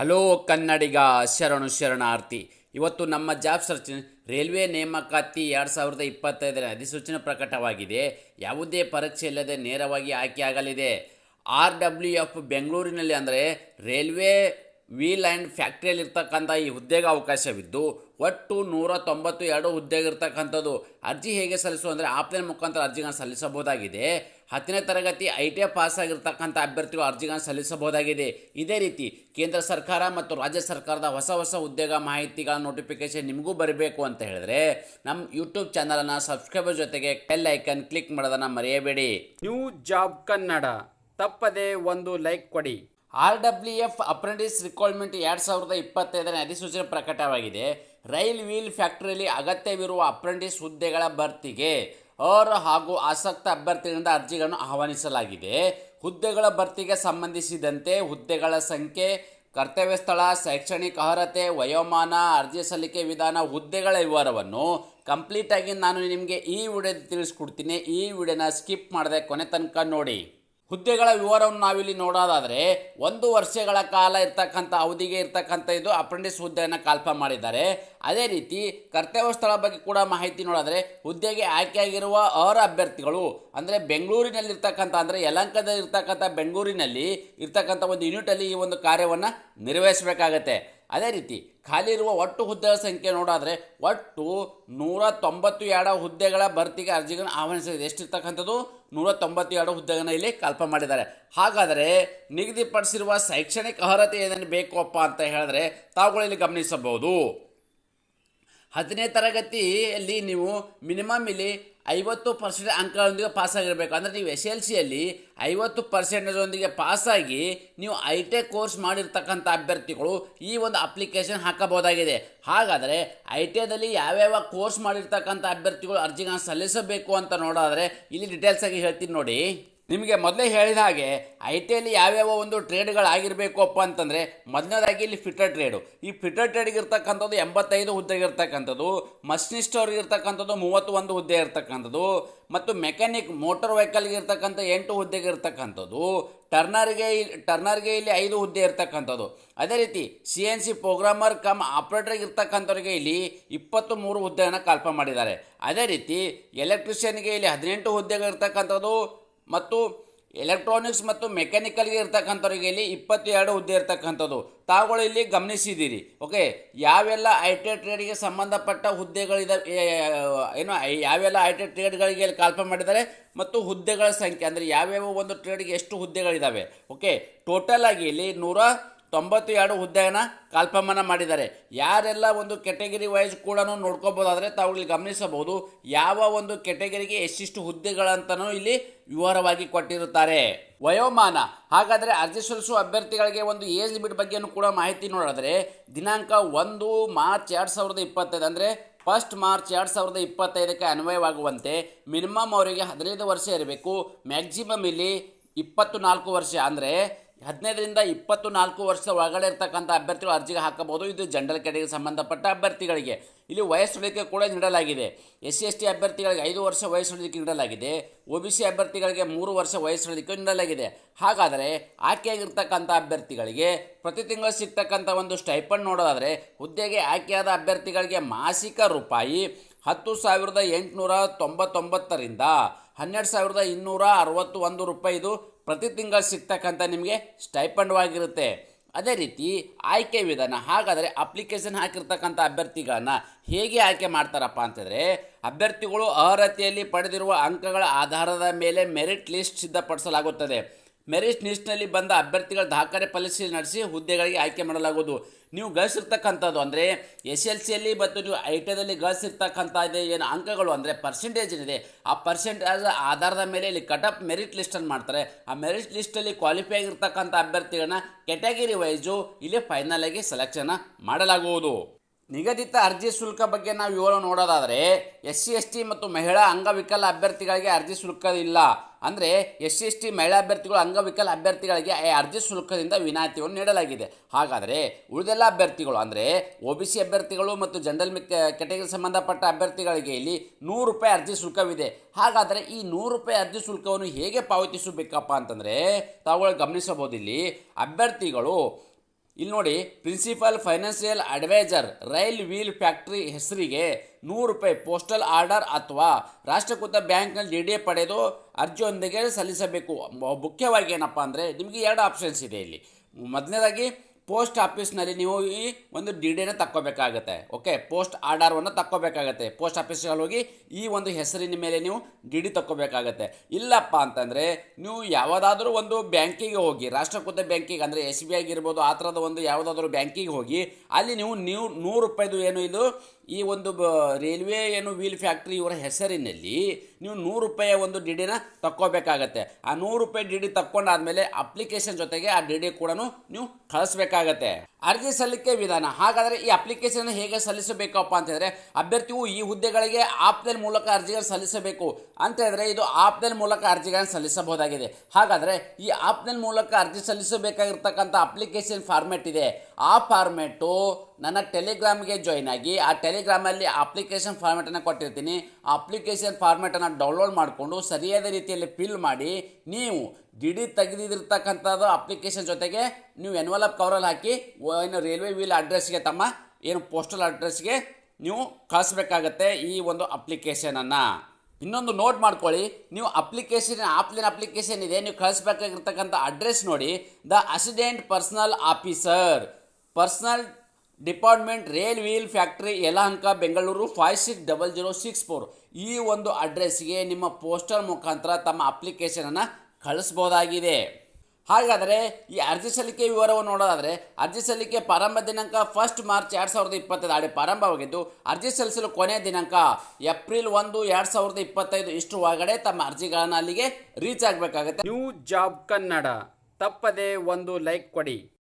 Hello ಕನ್ನಡಿಗ ಶರಣು ಶರಣಾರ್ಥಿ. ಇವತ್ತು ನಮ್ಮ ಜಾಬ್ ಸರ್ಚ್ ರೈಲ್ವೆ ನೇಮಕಾತಿ ಎರಡು ಸಾವಿರದ ಇಪ್ಪತ್ತೈದರ ಅಧಿಸೂಚನೆ ಪ್ರಕಟವಾಗಿದೆ. ಯಾವುದೇ ಪರೀಕ್ಷೆ ಇಲ್ಲದೆ ನೇರವಾಗಿ ಆಯ್ಕೆಯಾಗಲಿದೆ ಆರ್ ಡಬ್ಲ್ಯೂ ಎಫ್ ಬೆಂಗಳೂರಿನಲ್ಲಿ ಅಂದರೆ ರೈಲ್ವೆ ವೀಲ್ ಆ್ಯಂಡ್ ಫ್ಯಾಕ್ಟ್ರಿಯಲ್ಲಿ ಇರ್ತಕ್ಕಂಥ ಈ ಹುದ್ದೆಗೆ ಅವಕಾಶವಿದ್ದು, ಒಟ್ಟು ನೂರ ತೊಂಬತ್ತು ಎರಡು ಹುದ್ದೆಗೆ ಇರ್ತಕ್ಕಂಥದ್ದು ಅರ್ಜಿ ಹೇಗೆ ಸಲ್ಲಿಸು ಅಂದರೆ ಆಫ್ಲೈನ್ ಮುಖಾಂತರ ಅರ್ಜಿಗಳನ್ನು ಸಲ್ಲಿಸಬಹುದಾಗಿದೆ. ಹತ್ತನೇ ತರಗತಿ ಐ ಟಿ ಪಾಸ್ ಆಗಿರ್ತಕ್ಕಂಥ ಅಭ್ಯರ್ಥಿಗಳು ಅರ್ಜಿಗಳನ್ನು ಸಲ್ಲಿಸಬಹುದಾಗಿದೆ. ಇದೇ ರೀತಿ ಕೇಂದ್ರ ಸರ್ಕಾರ ಮತ್ತು ರಾಜ್ಯ ಸರ್ಕಾರದ ಹೊಸ ಹೊಸ ಉದ್ಯೋಗ ಮಾಹಿತಿಗಳ ನೋಟಿಫಿಕೇಷನ್ ನಿಮಗೂ ಬರಬೇಕು ಅಂತ ಹೇಳಿದ್ರೆ, ನಮ್ಮ ಯೂಟ್ಯೂಬ್ ಚಾನಲನ್ನು ಸಬ್ಸ್ಕ್ರೈಬರ್ ಜೊತೆಗೆ ಬೆಲ್ ಐಕನ್ ಕ್ಲಿಕ್ ಮಾಡೋದನ್ನು ಮರೆಯಬೇಡಿ. ನ್ಯೂ ಜಾಬ್ ಕನ್ನಡ ತಪ್ಪದೇ ಒಂದು ಲೈಕ್ ಕೊಡಿ. R W F apprentice requirement ಎರಡು ಸಾವಿರದ ಇಪ್ಪತ್ತೈದನೇ ಅಧಿಸೂಚನೆ ಪ್ರಕಟವಾಗಿದೆ. ರೈಲ್ ವೀಲ್ ಫ್ಯಾಕ್ಟರಿಯಲ್ಲಿ ಅಗತ್ಯವಿರುವ ಅಪ್ರೆಂಟಿಸ್ ಹುದ್ದೆಗಳ ಭರ್ತಿಗೆ ಅವರು ಹಾಗೂ ಆಸಕ್ತ ಅಭ್ಯರ್ಥಿಗಳಿಂದ ಅರ್ಜಿಗಳನ್ನು ಆಹ್ವಾನಿಸಲಾಗಿದೆ. ಹುದ್ದೆಗಳ ಭರ್ತಿಗೆ ಸಂಬಂಧಿಸಿದಂತೆ ಹುದ್ದೆಗಳ ಸಂಖ್ಯೆ, ಕರ್ತವ್ಯ ಸ್ಥಳ, ಶೈಕ್ಷಣಿಕ ಅರ್ಹತೆ, ವಯೋಮಾನ, ಅರ್ಜಿ ಸಲ್ಲಿಕೆ ವಿಧಾನ, ಹುದ್ದೆಗಳ ವಿವರವನ್ನು ಕಂಪ್ಲೀಟಾಗಿ ನಾನು ನಿಮಗೆ ಈ ವಿಡಿಯೋದಲ್ಲಿ ತಿಳಿಸ್ಕೊಡ್ತೀನಿ. ಈ ವಿಡಿಯೋನ ಸ್ಕಿಪ್ ಮಾಡದೆ ಕೊನೆ ತನಕ ನೋಡಿ. ಹುದ್ದೆಗಳ ವಿವರವನ್ನು ನಾವಿಲ್ಲಿ ನೋಡೋದಾದರೆ ಒಂದು ವರ್ಷಗಳ ಕಾಲ ಇರ್ತಕ್ಕಂಥ ಅವಧಿಗೆ ಇರ್ತಕ್ಕಂಥ ಇದು ಅಪ್ರೆಂಟಿಸ್ ಹುದ್ದೆಯನ್ನು ಕಾಲ್ಪ ಮಾಡಿದ್ದಾರೆ. ಅದೇ ರೀತಿ ಕರ್ತವ್ಯ ಸ್ಥಳ ಬಗ್ಗೆ ಕೂಡ ಮಾಹಿತಿ ನೋಡಿದ್ರೆ ಹುದ್ದೆಗೆ ಆಯ್ಕೆಯಾಗಿರುವ ಅವರ ಅಭ್ಯರ್ಥಿಗಳು, ಅಂದರೆ ಬೆಂಗಳೂರಿನಲ್ಲಿರ್ತಕ್ಕಂಥ, ಅಂದರೆ ಯಲಂಕದಲ್ಲಿರ್ತಕ್ಕಂಥ ಬೆಂಗಳೂರಿನಲ್ಲಿ ಇರ್ತಕ್ಕಂಥ ಒಂದು ಯೂನಿಟಲ್ಲಿ ಈ ಒಂದು ಕಾರ್ಯವನ್ನು ನಿರ್ವಹಿಸಬೇಕಾಗತ್ತೆ. ಅದೇ ರೀತಿ ಖಾಲಿ ಇರುವ ಒಟ್ಟು ಹುದ್ದೆಗಳ ಸಂಖ್ಯೆ ನೋಡಾದರೆ ಒಟ್ಟು ನೂರ ತೊಂಬತ್ತು ಎರಡು ಹುದ್ದೆಗಳ ಭರ್ತಿಗೆ ಅರ್ಜಿಗಳನ್ನು ಆಹ್ವಾನಿಸಿದೆ. ಎಷ್ಟಿರ್ತಕ್ಕಂಥದ್ದು? ನೂರ ತೊಂಬತ್ತು ಎರಡು ಹುದ್ದೆಗಳನ್ನು ಇಲ್ಲಿ ಕಲ್ಪ ಮಾಡಿದ್ದಾರೆ. ಹಾಗಾದರೆ ನಿಗದಿಪಡಿಸಿರುವ ಶೈಕ್ಷಣಿಕ ಅರ್ಹತೆ ಏನೇನು ಬೇಕಪ್ಪ ಅಂತ ಹೇಳಿದ್ರೆ ತಾವುಗಳು ಇಲ್ಲಿ ಗಮನಿಸಬಹುದು. ಹತ್ತನೇ ತರಗತಿಯಲ್ಲಿ ನೀವು ಮಿನಿಮಮ್ ಇಲ್ಲಿ ಐವತ್ತು ಪರ್ಸೆಂಟ್ ಅಂಕಗಳೊಂದಿಗೆ ಪಾಸಾಗಿರಬೇಕು. ಅಂದರೆ ನೀವು ಎಸ್ ಎಲ್ ಸಿಯಲ್ಲಿ ಐವತ್ತು ಪರ್ಸೆಂಟೇಜೊಂದಿಗೆ ಪಾಸಾಗಿ ನೀವು ಐ ಟಿ ಕೋರ್ಸ್ ಮಾಡಿರ್ತಕ್ಕಂಥ ಅಭ್ಯರ್ಥಿಗಳು ಈ ಒಂದು ಅಪ್ಲಿಕೇಶನ್ ಹಾಕಬಹುದಾಗಿದೆ. ಹಾಗಾದರೆ ಐ ಟಿ ಐದಲ್ಲಿ ಯಾವ್ಯಾವ ಕೋರ್ಸ್ ಮಾಡಿರ್ತಕ್ಕಂಥ ಅಭ್ಯರ್ಥಿಗಳು ಅರ್ಜಿಗಳನ್ನು ಸಲ್ಲಿಸಬೇಕು ಅಂತ ನೋಡೋದಾದರೆ ಇಲ್ಲಿ ಡೀಟೇಲ್ಸ್ ಆಗಿ ಹೇಳ್ತೀನಿ ನೋಡಿ. ನಿಮಗೆ ಮೊದಲೇ ಹೇಳಿದ ಹಾಗೆ ಐ ಟಿ ಐಲಿ ಯಾವ್ಯಾವ ಒಂದು ಟ್ರೇಡ್ಗಳಾಗಿರಬೇಕಪ್ಪ ಅಂತಂದರೆ ಮೊದಲನೇದಾಗಿ ಇಲ್ಲಿ ಫಿಟರ್ ಟ್ರೇಡು. ಈ ಫಿಟರ್ ಟ್ರೇಡ್ಗೆ ಇರ್ತಕ್ಕಂಥದ್ದು ಎಂಬತ್ತೈದು ಹುದ್ದೆಗೆ ಇರ್ತಕ್ಕಂಥದ್ದು ಮಷಿನಿಸ್ಟ್ ಅವ್ರಿಗೆ ಇರ್ತಕ್ಕಂಥದ್ದು ಮೂವತ್ತೊಂದು ಹುದ್ದೆ ಇರ್ತಕ್ಕಂಥದ್ದು ಮತ್ತು ಮೆಕ್ಯಾನಿಕ್ ಮೋಟರ್ ವೆಹಿಕಲ್ಗೆ ಇರ್ತಕ್ಕಂಥ ಎಂಟು ಹುದ್ದೆಗೆ ಇರ್ತಕ್ಕಂಥದ್ದು ಟರ್ನರ್ಗೆ ಟರ್ನರ್ಗೆ ಇಲ್ಲಿ ಐದು ಹುದ್ದೆ ಇರ್ತಕ್ಕಂಥದ್ದು ಅದೇ ರೀತಿ C N C programmer cum ಆಪ್ರೇಟರ್ಗೆ ಇರ್ತಕ್ಕಂಥವ್ರಿಗೆ ಇಲ್ಲಿ ಇಪ್ಪತ್ತು ಮೂರು ಹುದ್ದೆಯನ್ನು ಕಲ್ಪ ಮಾಡಿದ್ದಾರೆ ಅದೇ ರೀತಿ ಎಲೆಕ್ಟ್ರಿಷಿಯನ್ಗೆ ಇಲ್ಲಿ ಹದಿನೆಂಟು ಹುದ್ದೆಗಳು ಇರ್ತಕ್ಕಂಥದ್ದು ಮತ್ತು ಎಲೆಕ್ಟ್ರಾನಿಕ್ಸ್ ಮತ್ತು ಮೆಕ್ಯಾನಿಕಲ್ಗೆ ಇರ್ತಕ್ಕಂಥವ್ರಿಗೆ ಇಲ್ಲಿ ಇಪ್ಪತ್ತೆರಡು ಹುದ್ದೆ ಇರ್ತಕ್ಕಂಥದ್ದು. ತಾವುಗಳು ಇಲ್ಲಿ ಗಮನಿಸಿದ್ದೀರಿ. ಓಕೆ ಯಾವೆಲ್ಲ ಐ ಟಿ ಟ್ರೇಡ್ಗೆ ಸಂಬಂಧಪಟ್ಟ ಹುದ್ದೆಗಳಿದಾವೆ ಏನು ಯಾವೆಲ್ಲ ಐ ಟಿ ಟ್ರೇಡ್ಗಳಿಗೆ ಇಲ್ಲಿ ಕಲ್ಪ ಮಾಡಿದ್ದಾರೆ ಮತ್ತು ಹುದ್ದೆಗಳ ಸಂಖ್ಯೆ. ಅಂದರೆ ಯಾವ್ಯಾವ ಒಂದು ಟ್ರೇಡ್ಗೆ ಎಷ್ಟು ಹುದ್ದೆಗಳಿದ್ದಾವೆ ಓಕೆ ಟೋಟಲ್ ಆಗಿ ಇಲ್ಲಿ ನೂರ ತೊಂಬತ್ತು ಎರಡು ಹುದ್ದೆಯನ್ನು ಕಾಲ್ಪಮನ ಮಾಡಿದ್ದಾರೆ. ಯಾರೆಲ್ಲ ಒಂದು ಕೆಟಗರಿ ವೈಸ್ ಕೂಡ ನೋಡ್ಕೋಬೋದಾದರೆ ತಾವು ಇಲ್ಲಿ ಗಮನಿಸಬಹುದು. ಯಾವ ಒಂದು ಕೆಟಗರಿಗೆ ಎಷ್ಟಿಷ್ಟು ಹುದ್ದೆಗಳಂತನೂ ಇಲ್ಲಿ ವಿವರವಾಗಿ ಕೊಟ್ಟಿರುತ್ತಾರೆ. ವಯೋಮಾನ. ಹಾಗಾದರೆ ಅರ್ಜಿ ಸಲ್ಲಿಸುವ ಅಭ್ಯರ್ಥಿಗಳಿಗೆ ಒಂದು ಏಜ್ ಲಿಮಿಟ್ ಬಗ್ಗೆಯೂ ಕೂಡ ಮಾಹಿತಿ ನೋಡಿದ್ರೆ ದಿನಾಂಕ ಒಂದು ಮಾರ್ಚ್ ಎರಡು ಸಾವಿರದ ಇಪ್ಪತ್ತೈದು ಅಂದರೆ ಫಸ್ಟ್ ಮಾರ್ಚ್ ಎರಡು ಸಾವಿರದ ಇಪ್ಪತ್ತೈದಕ್ಕೆ ಅನ್ವಯವಾಗುವಂತೆ ಮಿನಿಮಮ್ ಅವರಿಗೆ ಹದಿನೈದು ವರ್ಷ ಇರಬೇಕು. ಮ್ಯಾಕ್ಸಿಮಮ್ ಇಲ್ಲಿ ಇಪ್ಪತ್ತು ನಾಲ್ಕು ವರ್ಷ ಅಂದರೆ ಹದಿನೈದರಿಂದ ಇಪ್ಪತ್ತು ನಾಲ್ಕು ವರ್ಷ ಒಳಗಡೆ ಇರ್ತಕ್ಕಂಥ ಅಭ್ಯರ್ಥಿಗಳು ಅರ್ಜಿಗೆ ಹಾಕಬಹುದು. ಇದು ಜನರಲ್ ಕ್ಯಾಟಗರಿಗೆ ಸಂಬಂಧಪಟ್ಟ ಅಭ್ಯರ್ಥಿಗಳಿಗೆ. ಇಲ್ಲಿ ವಯಸ್ಸುಳಿಕೆ ಕೂಡ ನೀಡಲಾಗಿದೆ. ಎಸ್ ಸಿ ಎಸ್ ಟಿ ಅಭ್ಯರ್ಥಿಗಳಿಗೆ ಐದು ವರ್ಷ ವಯಸ್ಸುಳಿಕೆ ನೀಡಲಾಗಿದೆ. ಒ ಬಿ ಸಿ ಅಭ್ಯರ್ಥಿಗಳಿಗೆ ಮೂರು ವರ್ಷ ವಯಸ್ಸುಳಿಕೆ ನೀಡಲಾಗಿದೆ. ಹಾಗಾದರೆ ಆಯ್ಕೆಯಾಗಿರ್ತಕ್ಕಂಥ ಅಭ್ಯರ್ಥಿಗಳಿಗೆ ಪ್ರತಿ ತಿಂಗಳು ಸಿಗ್ತಕ್ಕಂಥ ಒಂದು ಸ್ಟೈಪಂಡ್ ನೋಡೋದಾದರೆ ಹುದ್ದೆಗೆ ಆಯ್ಕೆಯಾದ ಅಭ್ಯರ್ಥಿಗಳಿಗೆ ಮಾಸಿಕ ರೂಪಾಯಿ ಹತ್ತು ಸಾವಿರದ ಎಂಟುನೂರ ತೊಂಬತ್ತೊಂಬತ್ತರಿಂದ ಹನ್ನೆರಡು ಸಾವಿರದ ಇನ್ನೂರ ಅರವತ್ತು ಒಂದು ರೂಪಾಯಿದು ಪ್ರತಿ ತಿಂಗಳು ಸಿಗ್ತಕ್ಕಂಥ ನಿಮಗೆ ಸ್ಟೈಪಂಡವಾಗಿರುತ್ತೆ ಅದೇ ರೀತಿ ಆಯ್ಕೆ ವಿಧಾನ, ಹಾಗಾದರೆ ಅಪ್ಲಿಕೇಶನ್ ಹಾಕಿರ್ತಕ್ಕಂಥ ಅಭ್ಯರ್ಥಿಗಳನ್ನು ಹೇಗೆ ಆಯ್ಕೆ ಮಾಡ್ತಾರಪ್ಪ ಅಂತಂದರೆ, ಅಭ್ಯರ್ಥಿಗಳು ಅರ್ಹತೆಯಲ್ಲಿ ಪಡೆದಿರುವ ಅಂಕಗಳ ಆಧಾರದ ಮೇಲೆ ಮೆರಿಟ್ ಲಿಸ್ಟ್ ಸಿದ್ಧಪಡಿಸಲಾಗುತ್ತದೆ. ಮೆರಿಟ್ ಲಿಸ್ಟ್ನಲ್ಲಿ ಬಂದ ಅಭ್ಯರ್ಥಿಗಳ ದಾಖಲೆ ಪರಿಶೀಲನೆ ನಡೆಸಿ ಹುದ್ದೆಗಳಿಗೆ ಆಯ್ಕೆ ಮಾಡಲಾಗುವುದು. ನೀವು ಗಳಿಸಿರ್ತಕ್ಕಂಥದ್ದು ಅಂದರೆ ಎಸ್ ಎಲ್ ಸಿಯಲ್ಲಿ ಮತ್ತು ನೀವು ಐ ಟಿದಲ್ಲಿ ಗಳಿಸಿರ್ತಕ್ಕಂಥದ್ದು ಏನು ಅಂಕಗಳು ಅಂದರೆ ಪರ್ಸೆಂಟೇಜ್ ಏನಿದೆ, ಆ ಪರ್ಸೆಂಟೇಜ್ ಆಧಾರದ ಮೇಲೆ ಇಲ್ಲಿ ಕಟಪ್ ಮೆರಿಟ್ ಲಿಸ್ಟನ್ನು ಮಾಡ್ತಾರೆ. ಆ ಮೆರಿಟ್ ಲಿಸ್ಟಲ್ಲಿ ಕ್ವಾಲಿಫೈ ಆಗಿರ್ತಕ್ಕಂಥ ಅಭ್ಯರ್ಥಿಗಳನ್ನ ಕೆಟಗರಿ ವೈಸು ಇಲ್ಲಿ ಫೈನಲ್ ಆಗಿ ಸೆಲೆಕ್ಷನ್ ಮಾಡಲಾಗುವುದು. ನಿಗದಿತ ಅರ್ಜಿ ಶುಲ್ಕ ಬಗ್ಗೆ ನಾವು ವಿವರ ನೋಡೋದಾದರೆ ಎಸ್ ಸಿ, ಎಸ್ ಟಿ ಮತ್ತು ಮಹಿಳಾ ಅಂಗವಿಕಲ ಅಭ್ಯರ್ಥಿಗಳಿಗೆ ಅರ್ಜಿ ಶುಲ್ಕವಿಲ್ಲ. ಅಂದರೆ ಎಸ್ ಸಿ, ಎಸ್ ಟಿ ಮಹಿಳಾ ಅಭ್ಯರ್ಥಿಗಳು ಅಂಗವಿಕಲ ಅಭ್ಯರ್ಥಿಗಳಿಗೆ ಅರ್ಜಿ ಶುಲ್ಕದಿಂದ ವಿನಾಯಿತಿಯನ್ನು ನೀಡಲಾಗಿದೆ. ಹಾಗಾದರೆ ಉಳಿದೆಲ್ಲ ಅಭ್ಯರ್ಥಿಗಳು, ಅಂದರೆ ಒ ಬಿ ಸಿ ಅಭ್ಯರ್ಥಿಗಳು ಮತ್ತು ಜನರಲ್ ಕೆಟಗರಿ ಸಂಬಂಧಪಟ್ಟ ಅಭ್ಯರ್ಥಿಗಳಿಗೆ ಇಲ್ಲಿ ನೂರು ರೂಪಾಯಿ ಅರ್ಜಿ ಶುಲ್ಕವಿದೆ. ಹಾಗಾದರೆ ಈ ನೂರು ರೂಪಾಯಿ ಅರ್ಜಿ ಶುಲ್ಕವನ್ನು ಹೇಗೆ ಪಾವತಿಸಬೇಕಪ್ಪ ಅಂತಂದರೆ ತಾವುಗಳು ಗಮನಿಸಬಹುದು ಇಲ್ಲಿ. ಅಭ್ಯರ್ಥಿಗಳು ಇಲ್ಲಿ ನೋಡಿ principal financial advisor rail wheel factory ಹೆಸರಿಗೆ ನೂರು ರೂಪಾಯಿ ಪೋಸ್ಟಲ್ ಆರ್ಡರ್ ಅಥವಾ ರಾಷ್ಟ್ರೀಕೃತ ಬ್ಯಾಂಕ್ನಲ್ಲಿ ಡಿ ಡಿ ಪಡೆದು ಅರ್ಜಿಯೊಂದಿಗೆ ಸಲ್ಲಿಸಬೇಕು. ಮುಖ್ಯವಾಗಿ ಏನಪ್ಪ ಅಂದರೆ ನಿಮಗೆ ಎರಡು ಆಪ್ಷನ್ಸ್ ಇದೆ ಇಲ್ಲಿ. ಮೊದಲನೇದಾಗಿ ಪೋಸ್ಟ್ ಆಫೀಸ್ನಲ್ಲಿ ನೀವು ಈ ಒಂದು ಡಿ ಡಿನ ತಕ್ಕೋಬೇಕಾಗತ್ತೆ, ಓಕೆ? ಪೋಸ್ಟ್ ಆರ್ಡರ್ವನ್ನು ತಕ್ಕೋಬೇಕಾಗತ್ತೆ. ಪೋಸ್ಟ್ ಆಫೀಸ್ಗಳಲ್ಲಿ ಹೋಗಿ ಈ ಒಂದು ಹೆಸರಿನ ಮೇಲೆ ನೀವು ಡಿ ಡಿ ತಕ್ಕೋಬೇಕಾಗತ್ತೆ. ಇಲ್ಲಪ್ಪ ಅಂತಂದರೆ ನೀವು ಯಾವುದಾದ್ರೂ ಒಂದು ಬ್ಯಾಂಕಿಗೆ ಹೋಗಿ, ರಾಷ್ಟ್ರಕೃತ ಬ್ಯಾಂಕಿಗೆ, ಅಂದರೆ ಎಸ್ ಬಿ ಆಗಿರ್ಬೋದು, ಆ ಥರದ ಒಂದು ಯಾವುದಾದ್ರೂ ಬ್ಯಾಂಕಿಗೆ ಹೋಗಿ, ಅಲ್ಲಿ ನೀವು ನೀವು ನೂರು ರೂಪಾಯಿದು ಏನು ಇದು ಈ ಒಂದು ಬ ರೈಲ್ವೆ ಏನು ವೀಲ್ ಫ್ಯಾಕ್ಟ್ರಿ ಇವರ ಹೆಸರಿನಲ್ಲಿ ನೀವು ನೂರು ರೂಪಾಯಿಯ ಒಂದು ಡಿ ಡಿನ ತಕ್ಕೋಬೇಕಾಗತ್ತೆ. ಆ ನೂರು ರೂಪಾಯಿ ಡಿ ಡಿ ತಕ್ಕೊಂಡಾದಮೇಲೆ ಅಪ್ಲಿಕೇಶನ್ ಜೊತೆಗೆ ಆ ಡಿ ಡಿ ಕೂಡ ನೀವು ಕಳಿಸ್ಬೇಕಾಗತ್ತೆ. ಅರ್ಜಿ ಸಲ್ಲಿಕೆ ವಿಧಾನ. ಹಾಗಾದರೆ ಈ ಅಪ್ಲಿಕೇಶನ್ ಹೇಗೆ ಸಲ್ಲಿಸಬೇಕಪ್ಪ ಅಂತ ಹೇಳಿದ್ರೆ, ಅಭ್ಯರ್ಥಿಯು ಈ ಹುದ್ದೆಗಳಿಗೆ ಆಪ್ದಲ್ ಮೂಲಕ ಅರ್ಜಿಗಳನ್ನು ಸಲ್ಲಿಸಬೇಕು ಅಂತ ಇದು ಆಪ್ದಲ್ ಮೂಲಕ ಅರ್ಜಿಗಳನ್ನು ಸಲ್ಲಿಸಬಹುದಾಗಿದೆ. ಹಾಗಾದರೆ ಈ ಆಪ್ಲೈನ್ ಮೂಲಕ ಅರ್ಜಿ ಸಲ್ಲಿಸಬೇಕಾಗಿರ್ತಕ್ಕಂಥ ಅಪ್ಲಿಕೇಶನ್ ಫಾರ್ಮೆಟ್ ಇದೆ. ಆ ಫಾರ್ಮೆಟು ನನ್ನ ಟೆಲಿಗ್ರಾಮ್ಗೆ ಜಾಯ್ನ್ ಆಗಿ, ಆ ಟೆಲಿಗ್ರಾಮಲ್ಲಿ ಅಪ್ಲಿಕೇಶನ್ ಫಾರ್ಮೆಟನ್ನು ಕೊಟ್ಟಿರ್ತೀನಿ. ಆ ಅಪ್ಲಿಕೇಶನ್ ಫಾರ್ಮೆಟನ್ನು ಡೌನ್ಲೋಡ್ ಮಾಡಿಕೊಂಡು, ಸರಿಯಾದ ರೀತಿಯಲ್ಲಿ ಫಿಲ್ ಮಾಡಿ, ನೀವು ಡಿ ಡಿ ತೆಗೆದಿರ್ತಕ್ಕಂಥದ್ದು ಅಪ್ಲಿಕೇಶನ್ ಜೊತೆಗೆ ನೀವು ಎನ್ವಲಪ್ ಕವರಲ್ಲಿ ಹಾಕಿ ಏನು ರೈಲ್ವೆ ವೀಲ್ ಅಡ್ರೆಸ್ಗೆ ತಮ್ಮ, ಏನು ಪೋಸ್ಟಲ್ ಅಡ್ರೆಸ್ಗೆ ನೀವು ಕಳಿಸ್ಬೇಕಾಗತ್ತೆ ಈ ಒಂದು ಅಪ್ಲಿಕೇಶನನ್ನು ಇನ್ನೊಂದು ನೋಟ್ ಮಾಡ್ಕೊಳ್ಳಿ, ನೀವು ಅಪ್ಲಿಕೇಶನ್ ಆಫ್ಲೈನ್ ಅಪ್ಲಿಕೇಶನ್ ಇದೆ, ನೀವು ಕಳಿಸ್ಬೇಕಾಗಿರ್ತಕ್ಕಂಥ ಅಡ್ರೆಸ್ ನೋಡಿ the assistant personnel officer personnel department rail wheel factory Yelahanka, Bengaluru five six double zero six four ಈ ಒಂದು ಅಡ್ರೆಸ್ಗೆ ನಿಮ್ಮ ಪೋಸ್ಟಲ್ ಮುಖಾಂತರ ತಮ್ಮ ಅಪ್ಲಿಕೇಶನನ್ನು ಕಳಿಸ್ಬೋದಾಗಿದೆ. ಹಾಗಾದರೆ ಈ ಅರ್ಜಿ ಸಲ್ಲಿಕೆ ವಿವರವನ್ನು ನೋಡೋದಾದರೆ, ಅರ್ಜಿ ಸಲ್ಲಿಕೆ ಪ್ರಾರಂಭ ದಿನಾಂಕ ಫಸ್ಟ್ ಮಾರ್ಚ್ ಎರಡು ಸಾವಿರದ ಇಪ್ಪತ್ತೈದು ಅಡಿ ಪ್ರಾರಂಭವಾಗಿದ್ದು, ಅರ್ಜಿ ಸಲ್ಲಿಸಲು ಕೊನೆಯ ದಿನಾಂಕ ಏಪ್ರಿಲ್ ಒಂದು ಎರಡು ಸಾವಿರದ ಇಪ್ಪತ್ತೈದು. ಇಷ್ಟು ಒಳಗಡೆ ತಮ್ಮ ಅರ್ಜಿಗಳನ್ನು ಅಲ್ಲಿಗೆ ರೀಚ್ ಆಗಬೇಕಾಗುತ್ತೆ. ನ್ಯೂ ಜಾಬ್ ಕನ್ನಡ ತಪ್ಪದೆ ಒಂದು ಲೈಕ್ ಕೊಡಿ.